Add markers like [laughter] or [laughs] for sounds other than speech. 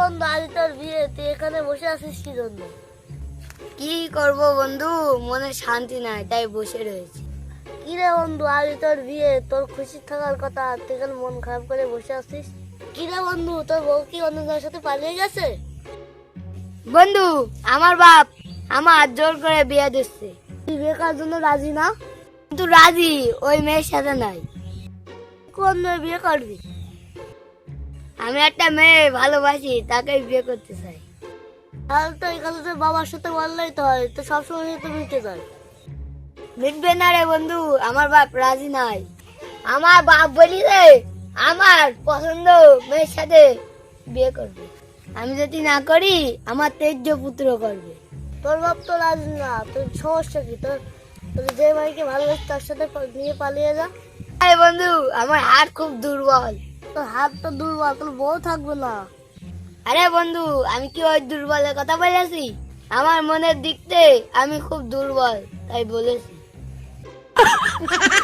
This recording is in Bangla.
বন্ধু আজ তোর বিয়ে তুই এখানে বসে আছিস কি জন্য কি করব বন্ধু? মনে শান্তি নাই তাই বসে রয়েছি। কি রে বন্ধু আজ তোর বিয়ে তোর খুশি থাকার কথা তুই এখানে মন খারাপ করে বসে আছিস? কি রে বন্ধু তোর বউ কি অন্যজনের সাথে পালিয়ে গেছে? বন্ধু আমার বাপ আমার জোর করে বিয়ে দিচ্ছে। তুই বিয়ে করার জন্য রাজি না? কিন্তু রাজি ওই মেয়ের সাথে নাই। কোন মেয়ে বিয়ে করবি? আমি একটা মেয়ে ভালোবাসি তাকেই বিয়ে করতে চাই। তাহলে তো এখানে তো বাবার সাথে বললেই তো হয় তো সবসময় তো মিটে যায়। মিটবে না রে বন্ধু আমার বাপ রাজি নাই। আমার বাপ বলি রে আমার পছন্দ মেয়ের সাথে বিয়ে করবে। আমি যদি না করি আমার তেজ্য পুত্র করবে। তোর বাপ তো রাজি না তোর সমস্যা কি? তোর তোর যে ভাইকে ভালোবাসি তার সাথে নিয়ে পালিয়ে যা। আরে বন্ধু আমার হাত খুব দুর্বল। তোর হাত তো দুর্বল তোর বউ থাকবে না। আরে বন্ধু, আমি কি ওই দুর্বলের কথা বলেছি? আমার মনের দিকতে আমি খুব দুর্বল, তাই বলেছি। [laughs]